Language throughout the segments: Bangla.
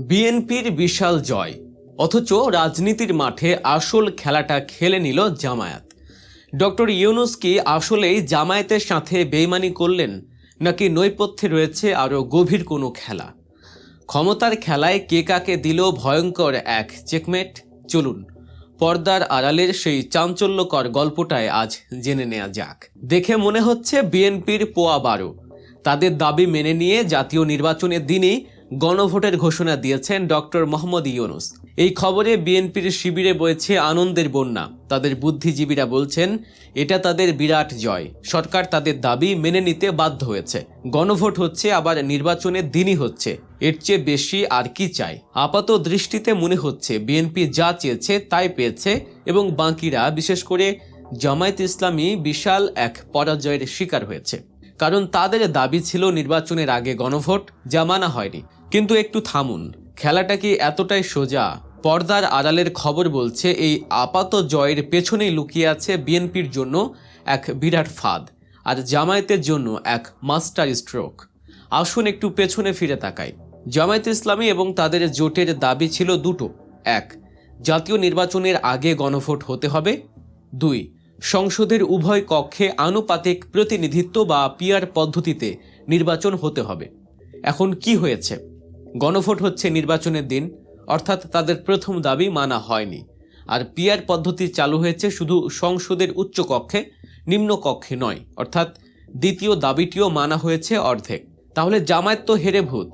বিএনপির বিশাল জয়। অথচ রাজনীতির মাঠে আসল খেলাটা খেলে নিল জামায়াত। ডক্টর ইউনুস কি আসলেই জামায়াতের সাথে বেইমানি করলেন, নাকি নৈপথ্যে রয়েছে আরও গভীর কোনো খেলা? ক্ষমতার খেলায় কে কাকে দিল ভয়ঙ্কর এক চেকমেট? চলুন, পর্দার আড়ালের সেই চাঞ্চল্যকর গল্পটায় আজ জেনে নেওয়া যাক। দেখে মনে হচ্ছে বিএনপির পোয়া বারো। তাদের দাবি মেনে নিয়ে জাতীয় নির্বাচনের দিনই গণভোটের ঘোষণা দিয়েছেন ডক্টর মোহাম্মদ ইউনুস। এই খবরে বিএনপির শিবিরে বয়েছে আনন্দের বন্যা। তাদের বুদ্ধিজীবীরা বলছেন, এটা তাদের বিরাট জয়। সরকার তাদের দাবি মেনে নিতে বাধ্য হয়েছে। গণভোট হচ্ছে, আবার নির্বাচনের দিনই হচ্ছে। এর চেয়ে বেশি আর কি চাই? আপাত দৃষ্টিতে মনে হচ্ছে, বিএনপি যা চেয়েছে তাই পেয়েছে এবং বাকিরা, বিশেষ করে জামায়াত ইসলামী, বিশাল এক পরাজয়ের শিকার হয়েছে। কারণ তাদের দাবি ছিল নির্বাচনের আগে গণভোট, যা মানা হয়নি। কিন্তু একটু থামুন। খেলাটা কি এতটাই সোজা? পর্দার আড়ালের খবর বলছে, এই আপাত জয়ের পেছনেই লুকিয়ে আছে বিএনপির জন্য এক বিরাট ফাঁদ আর জামায়াতের জন্য এক মাস্টার স্ট্রোক। আসুন একটু পেছনে ফিরে তাকাই। জামায়াত ইসলামী এবং তাদের জোটের দাবি ছিল দুটো। এক, জাতীয় নির্বাচনের আগে গণভোট হতে হবে। দুই, সংসদের উভয় কক্ষে আনুপাতিক প্রতিনিধিত্ব বা পিয়ার পদ্ধতিতে নির্বাচন হতে হবে। এখন কি হয়েছে? গণভোট হচ্ছে নির্বাচনের দিন, অর্থাৎ তাদের প্রথম দাবি মানা হয়নি। আর পিয়ার পদ্ধতি চালু হয়েছে শুধু সংসদের উচ্চ কক্ষে, নিম্ন কক্ষে নয়, অর্থাৎ দ্বিতীয় দাবিটিও মানা হয়েছে অর্ধেক। তাহলে জামায়াত তো হেরে ভূত।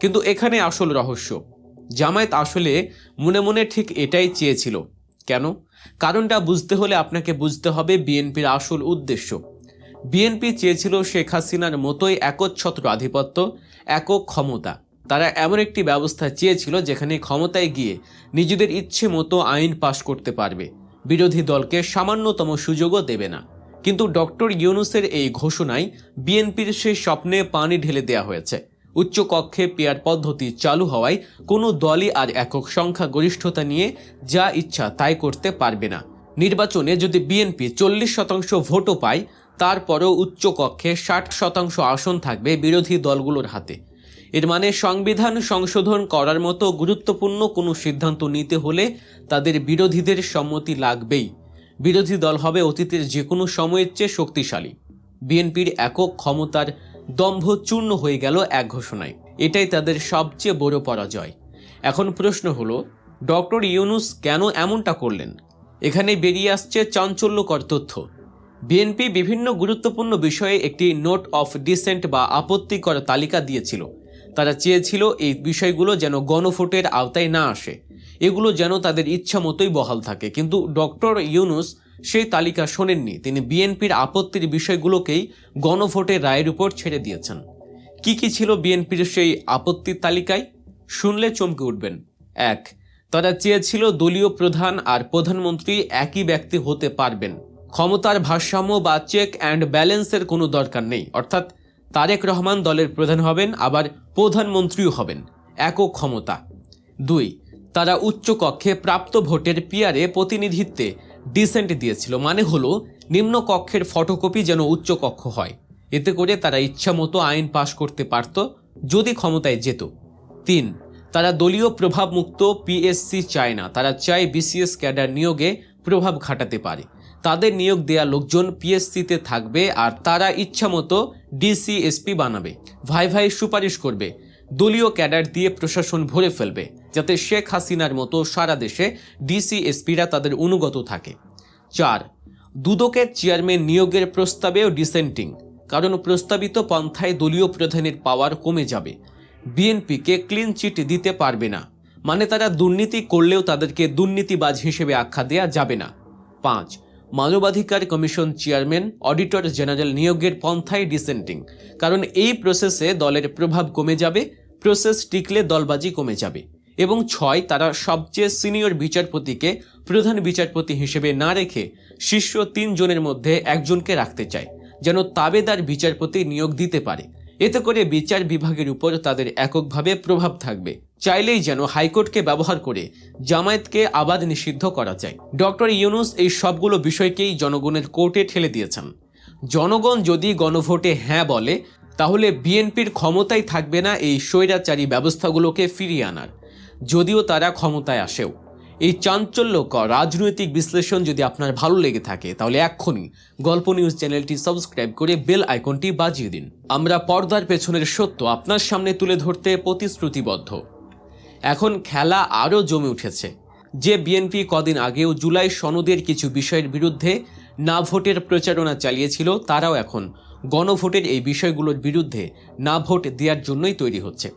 কিন্তু এখানে আসল রহস্য। জামায়াত আসলে মনে মনে ঠিক এটাই চেয়েছিল। কেন? কারণটা বুঝতে হলে আপনাকে বুঝতে হবে বিএনপির আসল উদ্দেশ্য। বিএনপি চেয়েছিল শেখ হাসিনার মতোই একচ্ছত্র আধিপত্য, একক ক্ষমতা। তারা এমন একটি ব্যবস্থা চেয়েছিল যেখানে ক্ষমতায় গিয়ে নিজেদের ইচ্ছে মতো আইন পাশ করতে পারবে। বিরোধী দলকে সামান্যতম সুযোগও দেবে না। কিন্তু ডক্টর ইউনুসের এই ঘোষণায় বিএনপির সেই স্বপ্নে পানি ঢেলে দেওয়া হয়েছে। উচ্চ কক্ষে পেয়ার পদ্ধতি চালু হওয়ায় কোনো দলই আর একক সংখ্যা গরিষ্ঠতা নিয়ে যা ইচ্ছা তাই করতে পারবে না। নির্বাচনে যদি বিএনপি চল্লিশ শতাংশ ভোটও পায়, তারপরেও উচ্চ কক্ষে ষাট শতাংশ আসন থাকবে বিরোধী দলগুলোর হাতে। এর মানে সংবিধান সংশোধন করার মতো গুরুত্বপূর্ণ কোনো সিদ্ধান্ত নিতে হলে তাদের বিরোধীদের সম্মতি লাগবেই। বিরোধী দল হবে অতীতের যে কোনো সময়ের চেয়ে শক্তিশালী। বিএনপির একক ক্ষমতার দম্ভ চূর্ণ হয়ে গেল এক ঘোষণায়। এটাই তাদের সবচেয়ে বড় পরাজয়। এখন প্রশ্ন হলো, ডক্টর ইউনুস কেন এমনটা করলেন? এখানে বেরিয়ে আসছে চাঞ্চল্যকর তথ্য। বিএনপি বিভিন্ন গুরুত্বপূর্ণ বিষয়ে একটি নোট অফ ডিসেন্ট বা আপত্তিকর তালিকা দিয়েছিল। তারা চেয়েছিল এই বিষয়গুলো যেন গণভোটের আওতায় না আসে। এগুলো যেন তাদের ইচ্ছা মতোই বহাল থাকে। কিন্তু ডক্টর ইউনুস সেই তালিকা শোনেননি। তিনি বিএনপির আপত্তির বিষয়গুলোকেই গণভোটের রায়ের উপর ছেড়ে দিয়েছেন। কি কি ছিল বিএনপির সেই আপত্তির তালিকায়? শুনলে চমকে উঠবেন। এক, তারা চেয়েছিল দলীয় প্রধান আর প্রধানমন্ত্রী একই ব্যক্তি হতে পারবেন। ক্ষমতার ভারসাম্য বা চেক অ্যান্ড ব্যালেন্সের কোনো দরকার নেই। অর্থাৎ তারেক রহমান দলের প্রধান হবেন, আবার প্রধানমন্ত্রীও হবেন। একক ক্ষমতা। দুই, তারা উচ্চ কক্ষে প্রাপ্ত ভোটের পিয়ারে প্রতিনিধিত্বে ডিসেন্ট দিয়েছিল মানে হলো নিম্ন কক্ষের ফটোকপি যেন উচ্চ কক্ষ হয়। এতে করে তারা ইচ্ছা মতো আইন পাশ করতে পারত, যদি ক্ষমতায় যেত। তিন, তারা দলীয় প্রভাবমুক্ত পিএসসি চায় না, তারা চায় বিসিএস ক্যাডার নিয়োগে প্রভাব খাটাতে পারে। তাদের নিয়োগ দেয়া লোকজন পিএসসিতে থাকবে আর তারা ইচ্ছামতো ডিসিএসপি বানাবে। ভাই ভাই সুপারিশ করবে। দলীয় ক্যাডার দিয়ে প্রশাসন ভরে ফেলবে, যাতে শেখ হাসিনার মতো সারা দেশে ডিসিএসপিরা তাদের অনুগত থাকে। চার, দুদকের চেয়ারম্যান নিয়োগের প্রস্তাবেও ডিসেন্টিং, কারণ প্রস্তাবিত পন্থায় দলীয় প্রধানের পাওয়ার কমে যাবে। বিএনপিকে ক্লিন চিট দিতে পারবে না মানে তারা দুর্নীতি করলেও তাদেরকে দুর্নীতিবাজ হিসেবে আখ্যা দেয়া যাবে না। পাঁচ মানবাধিকার কমিশন চেয়ারম্যান, অডিটর জেনারেল নিয়োগের পন্থায় ডিসেন্টিং। কারণ এই প্রসেসে দলের প্রভাব কমে যাবে, প্রসেস টিকলে দলবাজি কমে যাবে। এবং ছয়, তারা সবচেয়ে সিনিয়র বিচারপতিকে প্রধান বিচারপতি হিসেবে না রেখে শীর্ষ তিনজনের মধ্যে একজনকে রাখতে চায়, যেন তাবেদার বিচারপতি নিয়োগ দিতে পারে। এতে করে বিচার বিভাগের উপর তাদের এককভাবে প্রভাব থাকবে। চাইলেই যেন হাইকোর্টকে ব্যবহার করে জামায়াতকে আবাদ নিষিদ্ধ করা যায়। ডক্টর ইউনুস এই সবগুলো বিষয়কেই জনগণের কোর্টে ঠেলে দিয়েছেন। জনগণ যদি গণভোটে হ্যাঁ বলে, তাহলে বিএনপির ক্ষমতাই থাকবে না এই স্বৈরাচারী ব্যবস্থাগুলোকে ফিরিয়ে আনার। যদিও তারা ক্ষমতায় আসেও। এই চাঞ্চল্যকর রাজনৈতিক বিশ্লেষণ যদি আপনার ভালো লেগে থাকে, তাহলে এক্ষুনি গল্প নিউজ চ্যানেলটি সাবস্ক্রাইব করে বেল আইকনটি বাজিয়ে দিন। আমরা পর্দার পেছনের সত্য আপনার সামনে তুলে ধরতে প্রতিশ্রুতিবদ্ধ। এখন খেলা আরও জমে উঠেছে। যে বিএনপি কদিন আগেও জুলাই সনদের কিছু বিষয়ের বিরুদ্ধে না ভোটের প্রচারণা চালিয়েছিল, তারাও এখন গণভোটের এই বিষয়গুলোর বিরুদ্ধে না ভোট দেওয়ার জন্যই তৈরি হচ্ছে।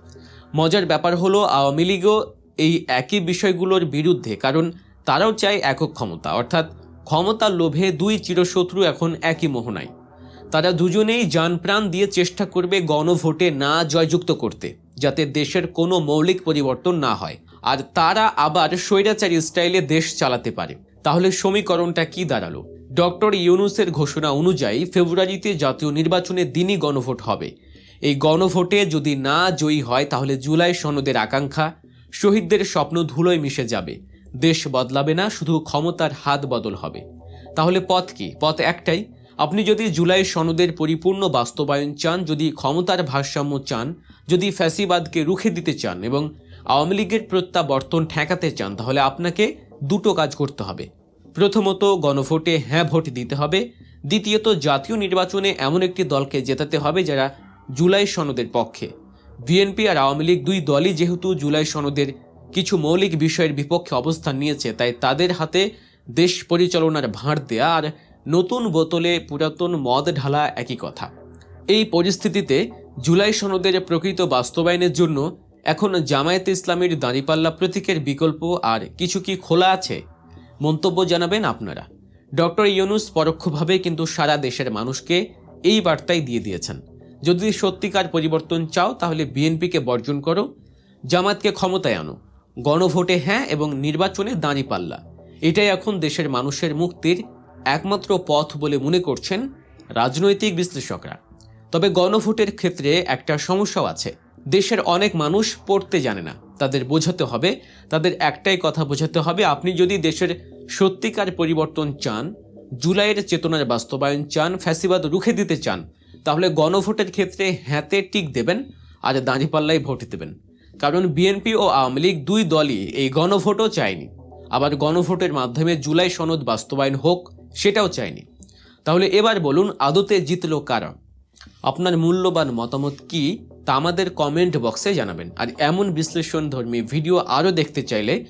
মজার ব্যাপার হলো, আওয়ামী লীগও এই একই বিষয়গুলোর বিরুদ্ধে, কারণ তারাও চায় একক ক্ষমতা। অর্থাৎ ক্ষমতার লোভে দুই চিরশত্রু এখন একই মোহনায় তারা দুজনেই যান প্রাণ দিয়ে চেষ্টা করবে গণভোটে না জয়যুক্ত করতে, যাতে দেশের কোনো মৌলিক পরিবর্তন না হয়। আর তারা আবার স্বৈরাচারী স্টাইলে দেশ চালাতে পারে। তাহলে সমীকরণটা কি দাঁড়াল? ডক্টর ইউনুসের ঘোষণা অনুযায়ী ফেব্রুয়ারিতে জাতীয় নির্বাচনের দিনই গণভোট হবে। এই গণভোটে যদি না জয়ী হয়, তাহলে জুলাই সনদের আকাঙ্ক্ষা শহীদদের স্বপ্ন ধুলোয় মিশে যাবে। দেশ বদলাবে না, শুধু ক্ষমতার হাত বদল হবে। তাহলে পথ কি? পথ একটাই? আপনি যদি জুলাই সনদের পরিপূর্ণ বাস্তবায়ন চান, যদি ক্ষমতার ভারসাম্য চান, যদি ফ্যাসিবাদকে রুখে দিতে চান এবং আওয়ামী লীগের প্রত্যাবর্তন ঠেকাতে চান, তাহলে আপনাকে দুটো কাজ করতে হবে। প্রথমত, গণভোটে হ্যাঁ ভোট দিতে হবে। দ্বিতীয়ত, জাতীয় নির্বাচনে এমন একটি দলকে জেতাতে হবে যারা জুলাই সনদের পক্ষে। বিএনপি আর আওয়ামী লীগ দুই দলই যেহেতু জুলাই সনদের কিছু মৌলিক বিষয়ের বিপক্ষে অবস্থান নিয়েছে, তাই তাদের হাতে দেশ পরিচালনার ভাঁড় দেয়া আর নতুন বোতলে পুরাতন মদ ঢালা একই কথা। এই পরিস্থিতিতে জুলাই সনদের প্রকৃত বাস্তবায়নের জন্য এখন জামায়াতে ইসলামের দাঁড়িপাল্লা প্রতীকের বিকল্প আর কিছু কি খোলা আছে? মন্তব্য জানাবেন আপনারা। ডক্টর ইউনুস পরোক্ষভাবে কিন্তু সারা দেশের মানুষকে এই বার্তাই দিয়ে দিয়েছেন। যদি সত্যিকার পরিবর্তন চাও, তাহলে বিএনপিকে বর্জন করো জামাতকে ক্ষমতায় আনো। গণভোটে হ্যাঁ এবং নির্বাচনে দাঁড়িপাল্লা এটাই এখন দেশের মানুষের মুক্তির একমাত্র পথ বলে মনে করছেন রাজনৈতিক বিশ্লেষকরা। তবে গণভোটের ক্ষেত্রে একটা সমস্যাও আছে। দেশের অনেক মানুষ পড়তে জানে না। তাদের বোঝাতে হবে, তাদের একটাই কথা বোঝাতে হবে, আপনি যদি দেশের সত্যিকার পরিবর্তন চান, জুলাইয়ের চেতনার বাস্তবায়ন চান, ফ্যাসিবাদ রুখে দিতে চান তাহলে গণভোটের ক্ষেত্রে হ্যাঁতে টিক দেবেন আর দাঁড়িপাল্লায় ভোট দেবেন। কারণ বিএনপি ও আওয়ামী লীগ দুই দলই এই গণভোটও চায়নি। আবার গণভোটের মাধ্যমে জুলাই সনদ বাস্তবায়ন হোক, সেটাও চায়নি। তাহলে এবার বলুন, আদতে জিতল কারা? আপনার মূল্যবান মতামত কি, তা আমাদের কমেন্ট বক্সে জানাবেন। আর এমন বিশ্লেষণ ধর্মী ভিডিও আরও দেখতে চাইলে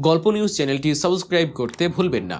গল্প নিউজ চ্যানেলটি সাবস্ক্রাইব করতে ভুলবেন না।